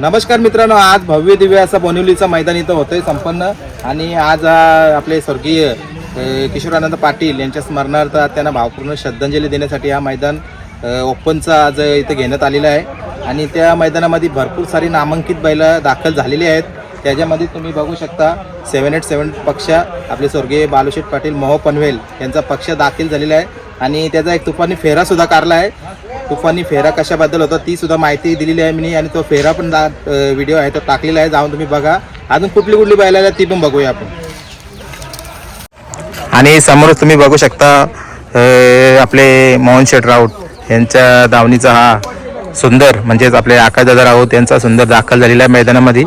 नमस्कार मित्रांनो आज भव्य दिव्य असा बोनिवलीचं मैदान इथं होतंय संपन्न. आणि आज आपले स्वर्गीय किशोरानंद पाटील यांच्या स्मरणार्थ त्यांना भावपूर्ण श्रद्धांजली देण्यासाठी हा मैदान ओपनचा आज इथं घेण्यात आलेलं आहे. आणि त्या मैदानामध्ये भरपूर सारी नामांकित बैलं दाखल झालेली आहेत. त्याच्यामध्ये तुम्ही बघू शकता सेवन एट सेवन पक्ष आपले स्वर्गीय बालुशेठ पाटील मोह पनवेल यांचा पक्ष दाखल झालेला आहे. आणि त्याचा एक तुफानी फेरासुद्धा काढला आहे. तुफानी फेरा कशाबद्दल होता ती सुद्धा माहिती दिलेली आहे मी आणि तो फेरा पण व्हिडिओ आहे तो टाकलेला आहे जाऊन तुम्ही बघा. अजून कुठली कुठली बैल ती पण बघूया आपण. आणि समोरच तुम्ही बघू शकता आपले मोहन शेठ राऊत यांच्या दावणीचा हा सुंदर म्हणजेच आपले आकाशदादा राऊत यांचा सुंदर दाखल झालेला आहे मैदानामध्ये.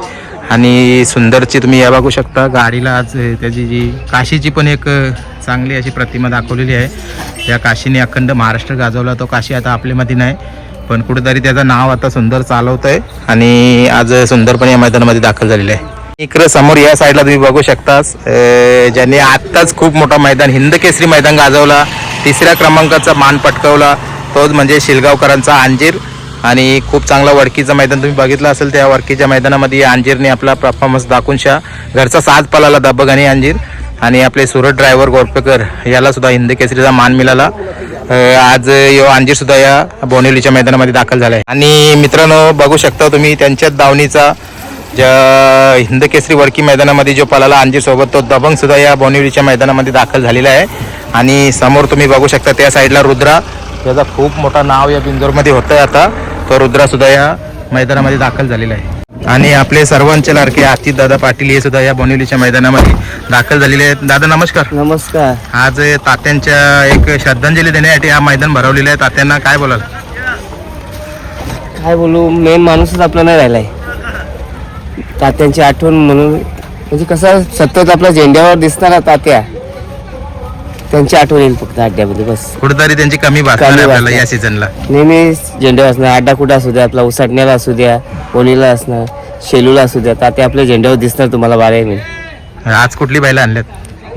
आणि सुंदरची तुम्ही या बघू शकता गाडीला आज त्याची जी काशीची पण एक चांगली अशी प्रतिमा दाखवलेली आहे. या काशीने अखंड महाराष्ट्र गाजवला तो काशी आता आपल्यामध्ये नाही पण कुठेतरी त्याचं नाव आता सुंदर चालवत आहे आणि आज सुंदरपणे या मैदानामध्ये दाखल झालेलं आहे. इकडे समोर या साईडला तुम्ही बघू शकतास ज्यांनी आत्ताच खूप मोठा मैदान हिंद केसरी मैदान गाजवला तिसऱ्या क्रमांकाचा मान पटकवला तोच म्हणजे शिलगावकरांचा अंजीर. आणि खूप चांगला वडकीचं मैदान तुम्ही बघितलं असेल त्या वडकीच्या मैदानामध्ये अंजीरने आपला परफॉर्मन्स दाखवून शा घरचा साज पलाला दबग आणि अंजीर. आणि आपले सुरत ड्रायव्हर गोरपेकर याला सुद्धा हिंद केसरीचा मान मिळाला. आज यो अंजीर सुद्धा या बोनिवलीच्या मैदानामध्ये दाखल झालाय. आणि मित्रांनो बघू शकता तुम्ही त्यांच्याच दावणीचा ज्या हिंद केसरी वडकी मैदानामध्ये जो पलाला अंजीर सोबत तो दबंग सुद्धा या बोनिवलीच्या मैदानामध्ये दाखल झालेला आहे. आणि समोर तुम्ही बघू शकता त्या साईडला रुद्रा. याचा खूप मोठा नाव या बिंदोरमध्ये होतं आहे आता. तो रुद्रा सुद्धा या मैदानामध्ये दाखल झालेला आहे. आणि आपले सर्वांचे लाडके आतिथ दादा पाटील हे सुद्धा या बोनिवलीच्या मैदानामध्ये दाखल झालेले आहेत. दादा नमस्कार. नमस्कार. आज तात्यांच्या एक श्रद्धांजली देण्यासाठी हा मैदान भरवलेलं आहे. तात्यांना काय बोलाल? काय बोलू मेन माणूसच आपला नाही राहिलाय. तात्यांची आठवण म्हणून म्हणजे कसं सतत आपल्या झेंड्यावर दिसणारा तात्या त्यांची आठवण येईल फक्त अड्ड्यामध्ये बस. कुठेतरी त्यांची कमी भासणार आहे कमी आपल्याला भासणार. या सीझनला नेहमी झेंड्यावर असणार अड्डा कुठं असू द्या आपला उसाटण्याला असू द्या होलीला असणार. शेलूला असू द्या तात्या आपल्या झेंड्यावर दिसणार तुम्हाला बाराही आज कुठली बैला आणल्यात?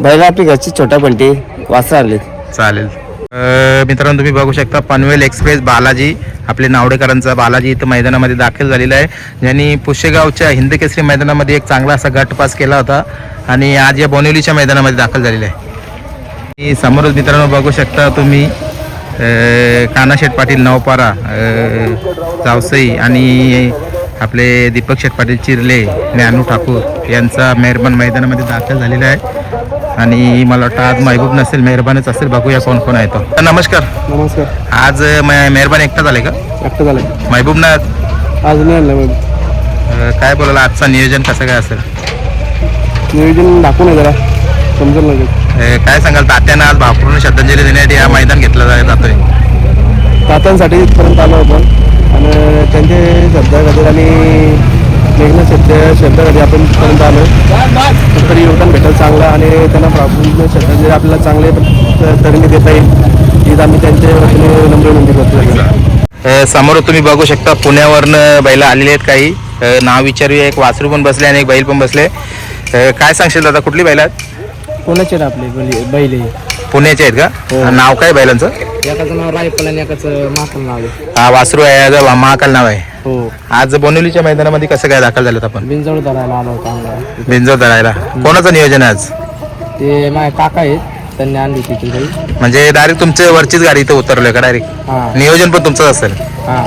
बैला आपली घरची छोटा पंटी वासरा आणलीत. चालेल. अ, मित्रांनो तुम्ही बघू शकता पनवेल एक्सप्रेस बालाजी आपले नावडेकरांचा बालाजी इथं मैदानामध्ये दाखल झालेला आहे. ज्यांनी पुशेगावच्या हिंद केसरी मैदानामध्ये एक चांगला असा गट पास केला होता आणि आज या बोनिवलीच्या मैदानामध्ये दाखल झालेला आहे. आणि समोरच मित्रांनो बघू शकता तुम्ही अ, कानाशेठ पाटील नवपारा अ, जावसई आणि आपले दीपक शेठ पाटील चिरले ज्ञानू ठाकूर यांचा मेहरबान मैदानामध्ये दाखल झालेला आहे. आणि मला वाटतं आज महबूब नसेल मेहरबानच असेल. बघूया कोण कोण आहे तो. नमस्कार. नमस्कार. आज मे- मेहरबान एकटा झाले का? एकटं झालं. महबूब ना आज? नाही आणलं काय बोलायला आजचा नियोजन कसं काय असेल? नियोजन दाखवून आहे जरा. समजून लागेल अ, काय सांगाल तात्यांना आज भावपूर्ण श्रद्धांजली देण्यासाठी हा मैदान घेतला जा- जातोय? तात्यांसाठी इथपर्यंत आलो आपण. आणि त्यांचे श्रद्धागती आणि मेघना सत्य श्रद्धागती आपण इथपर्यंत आलो तरी योगदान भेटेल चांगलं आणि त्यांना प्रापूर्ण श्रद्धांजली आपल्याला चांगले तऱ्हेने देता येईल हीच आम्ही त्यांच्या वतीने नम्र विनंती करतो. समोर तुम्ही बघू शकता पुण्यावरनं बैल आलेले आहेत काही. नाव विचारूया एक वासरू पण बसले आणि एक बैल पण बसले. काय सांगशील दादा कुठली बैल आहेत? कोणाचे ना आपले बैल बैल पुण्याचे आहेत का? नाव काय बैलांचं? एकाचं नाव रायफल आणि एकाचं नाव आहे. हा वासरू आहे याचं महाकाल नाव आहे. हो. आज बोनिवलीच्या मैदानामध्ये कसं काय दाखल झालं आपण? बिनजवळ धरायला आला होता आम्हाला. बिंजो धरायला. कोणाचं नियोजन आहे आज? ते माझे काका आहेत त्यांनी आणली काही म्हणजे डायरेक्ट तुमच्या वरचीच गाडी इथं उतरलोय का डायरेक्ट हां. नियोजन पण तुमचंच असेल. हां.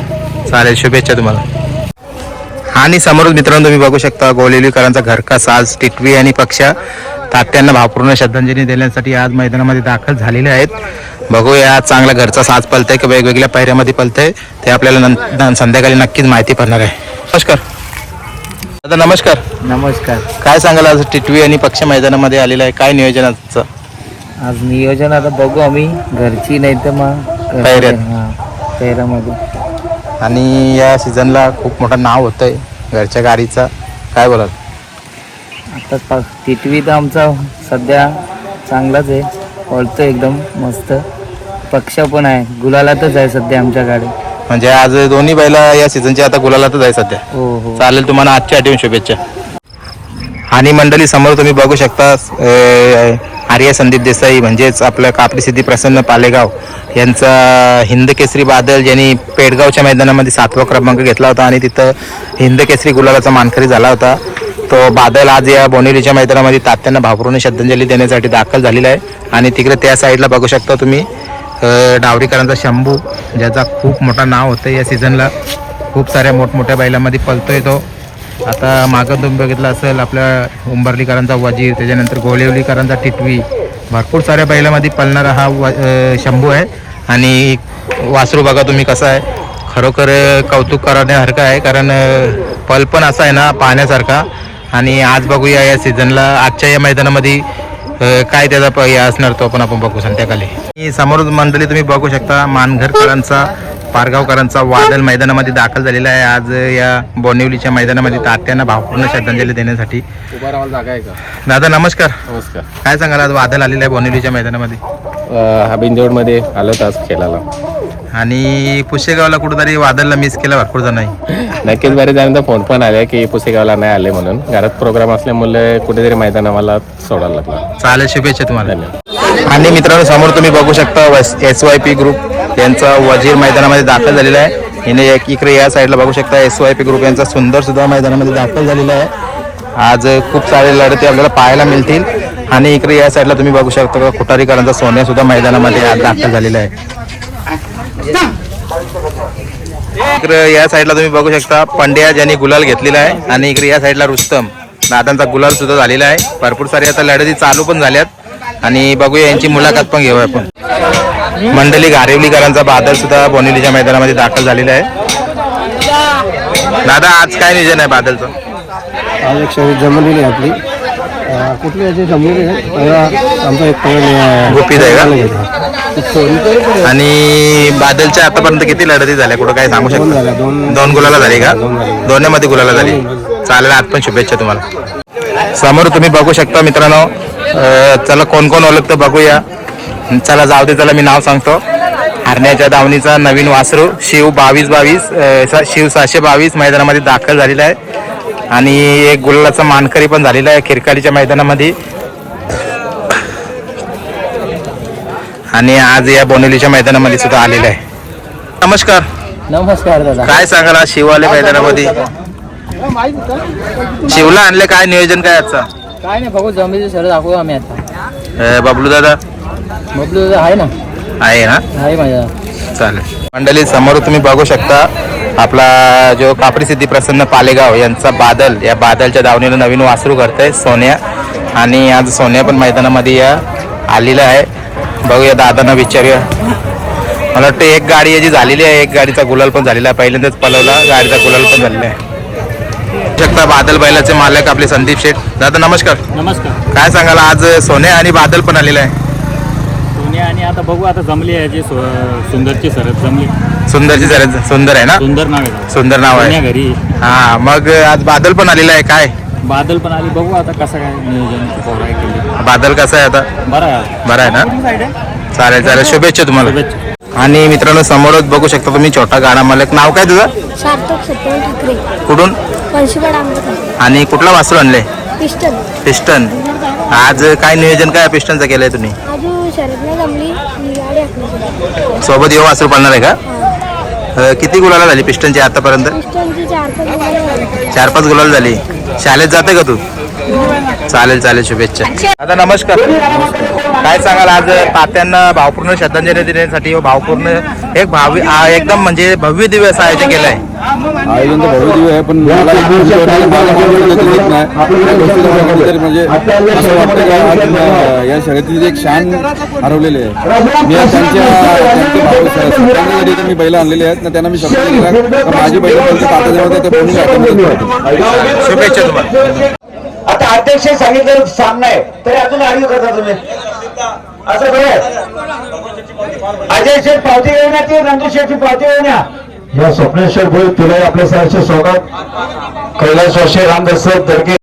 चालेल शुभेच्छा तुम्हाला. आणि समोरच मित्रांनो तुम्ही बघू शकता गोलेलीकरांचा घरका साज टिटवी आणि पक्षा तात्यांना भावपूर्ण श्रद्धांजली देण्यासाठी आज मैदानामध्ये दाखल झालेले आहेत. बघूया आज चांगला घरचा साज पलतंय की वेगवेगळ्या पायऱ्यामध्ये पलतंय ते आपल्याला संध्याकाळी नक्कीच माहिती पडणार आहे. नमस्कार. दादा नमस्कार. नमस्कार. काय सांगाल आज टिटवी आणि पक्ष मैदानामध्ये आलेलं आहे? काय नियोजनाचं आज नियोजन आता बघू आम्ही. घरची नाही तर मग पैरामध्ये आणि या सीझनला खूप मोठं नाव होतंय घरच्या गाडीचा. काय बोलाल? आता प- टिटवी तर आमचा सध्या चांगलाच आहे. पळतो एकदम मस्त. पक्ष पण आहे. गुलालातच आहे सध्या आमच्या गाडी म्हणजे आज दोन्ही बैला या सीझनच्या आता गुलालातच आहे सध्या. हो हो. चालेल तुम्हाला आजच्या आठवण शुभेच्छा. आणि मंडळी समोर तुम्ही बघू शकता आर्य संदीप देसाई म्हणजेच आपलं कापडी सिद्धी प्रसन्न पालेगाव यांचा हिंद केसरी बादल ज्यांनी पेडगावच्या मैदानामध्ये सातवा क्रमांक घेतला होता आणि तिथं हिंद केसरी गुलाबाचा मानकरी झाला होता. तो बादल आज या बोनेलीच्या मैदानामध्ये तात्यांना भावपूर्ण श्रद्धांजली देण्यासाठी दाखल झालेला आहे. आणि तिकडे त्या साईडला बघू शकता तुम्ही डावरीकरांचा शंभू ज्याचा खूप मोठा नाव होतं या सीझनला खूप साऱ्या मोठमोठ्या बैलामध्ये पलतोय तो. आता मागं तुम्ही बघितलं असेल आपल्या उंबरलीकरांचा वजीर त्याच्यानंतर गोळेवलीकरांचा टिटवी. भरपूर साऱ्या बैलामध्ये पळणारा हा व शंभू आहे. आणि वासरू बघा तुम्ही कसं आहे. खरोखर कौतुक करण्यासारखं आहे कारण पल पण असा आहे ना पाहण्यासारखा. आणि आज बघूया या सीझनला आजच्या या मैदानामध्ये काय त्याचा हे असणार तो पण आपण बघू संध्याकाळी. समोर मंडळी तुम्ही बघू शकता मानघरकरांचा पारगावकरांचा वादल मैदानामध्ये दाखल झालेला आहे. आज या बोनिवलीच्या मैदानामध्ये तात्यांना भावपूर्ण श्रद्धांजली देण्यासाठी. उभा राहायला जागा आहे का? दादा नमस्कार. नमस्कार. काय सांगाल? आज वादल आलेलं आहे बोनिवलीच्या मैदानामध्ये. हा बिंजोडमध्ये आलो तास खेळायला. आणि पुशेगावला कुठेतरी वादलला मिस केला भरपूर जण नाही नक्कीच बरेच जणांचा फोन पण आले की पुसेगावला नाही आले म्हणून. घरात प्रोग्राम असल्यामुळे कुठेतरी मैदान आम्हाला सोडायला लागला. चालेल शुभेच्छा तुम्हाला. आणि मित्रांनो समोर तुम्ही बघू शकता एस वाय पी ग्रुप यांचा वजीर मैदानामध्ये दाखल झालेला आहे. हिने एक इकडे या साईडला बघू शकता एस वाय पी ग्रुप यांचा सुंदर सुद्धा मैदानामध्ये दाखल झालेला आहे. आज खूप सारे लढती आपल्याला पाहायला मिळतील. आणि इकडे या साईडला तुम्ही बघू शकता का खुटारीकरांचा सोन्या सुद्धा मैदानामध्ये आज दाखल झालेला आहे. इकडे या साईडला तुम्ही बघू शकता पंड्या ज्यांनी गुलाल घेतलेला आहे. आणि इकडे या साईडला रुस्तम दादांचा गुलाल सुद्धा झालेला आहे. भरपूर सारे आता लढती चालू पण झाल्यात. आणि बघूया यांची मुलाखत पण घेऊया आपण. मंडली घारेवलीकरांचा बादल सुद्धा बोनिवलीच्या मैदानामध्ये दाखल झालेला आहे. दादा आज काय नियोजन आहे बादलचं? आज एक शर्यत जमलेली आहे आपली. कुठली याची जमलेली आहे. आमचा एक गुपित आहे का? आणि बादलच्या आतापर्यंत किती लढती झाल्या? कुठं काय सांगू शकता? दोन गुलाला झाली का. दोन्हीमध्ये गुलाला झाली. चालेल आज पण शुभेच्छा तुम्हाला. समोर तुम्ही बघू शकता मित्रांनो. चला कोण कोण ओळखतं बघूया. चला जाऊ दे चला मी नाव सांगतो. हरण्याच्या दावणीचा नवीन वासरू शिव बावीस बावीस शिव सहाशे बावीस मैदानामध्ये दाखल झालेला आहे. आणि एक गुलालाचा मानकरी पण झालेला आहे खिरकालीच्या मैदानामध्ये. आणि आज या बोनेलीच्या मैदानामध्ये सुद्धा आलेला आहे. नमस्कार. नमस्कार दादा. काय सांगाल आज शिवाले मैदानामध्ये? शिवला आणले काय नियोजन काय आजचा? काय नाही बघू जमिनीचे सर दाखवू आम्ही आता. बबलू दादा? बबलू दादा आहे ना? आहे ना? आहे माझ्या. चालेल. मंडळी समोर तुम्ही बघू शकता आपला जो कापडी सिद्धी प्रसन्न पालेगाव यांचा बादल या बादलच्या दावणीला नवीन वासरू करतंय सोन्या. आणि आज सोन्या पण मैदानामध्ये या आलेला आहे. बघूया दादांना विचारूया. मला वाटतं एक गाडी याची झालेली आहे एक गाडीचा गुलाल पण झालेला आहे. पहिल्यांदाच पलवला गाडीचा गुलाल पण झालेला आहे. शकता बादल बैलाचे मालक आपले संदीप शेठ. दादा नमस्कार. नमस्कार. काय सांगाल आज सोन्या आणि बादल पण आलेला आहे. सोनिया आणि आता बघू आता जमली आहे जी सु- सुंदरची सरत जमली. सुंदरची जरा सुंदर आहे ना? सुंदर नाव आहे सुंदर नाव आहे. घरी. हा मग आज बादल पण आलेला आहे काय? बादल पण आली. बघू आता कसं काय नियोजन पोराय केली बादल कसं आहे आता? बरं आहे. बरं आहे ना? चालेल चालेल. शुभेच्छा तुम्हाला. शुभेच्छा. आणि मित्रांनो समोरच बघू शकता तुम्ही छोटा गाडा मालक. नाव काय तुझं? सार्थक सत्यवान ठाकरे. कुठून? आणि कुठला वासरू आणले पिस्टन पिस्टन आज काय नियोजन काय पिस्टनचं केलंय तुम्ही? आजू जमली ही गाडी आपली सोबत येऊ वासरू पडणार आहे का? किती गुलाला झाली पिस्टनची आतापर्यंत. चार पाच गुलाल झाली. शाळेत जाते का तू? चालेल चालेल शुभेच्छा. दादा नमस्कार. काय सांगाल आज तात्यांना भावपूर्ण श्रद्धांजली देण्यासाठी? व भावपूर्ण एक भावी एकदम म्हणजे भव्य दिवस आयोजन केलंय. आयोजन तर भव्य दिव्य आहे पण म्हणजे असं वाटतं का या शर्यतीत एक शान हरवलेले आहे. मी त्यांच्या बैल आणलेले आहेत ना त्यांना मी शब्द दिला माझी बैल शुभेच्छा तुम्हाला. आता अध्यक्ष सांगितलं सामना आहे तरी अजून आर्ग्यू करता तुम्ही. असं बरं अजय शेठ पावती घेऊन ते ती नंदू शेठची पावती घेऊन या? या स्वप्नेश्वर भोई तुला आपल्या सरांचे स्वागत. कैलास वाशे रामदास दर्गे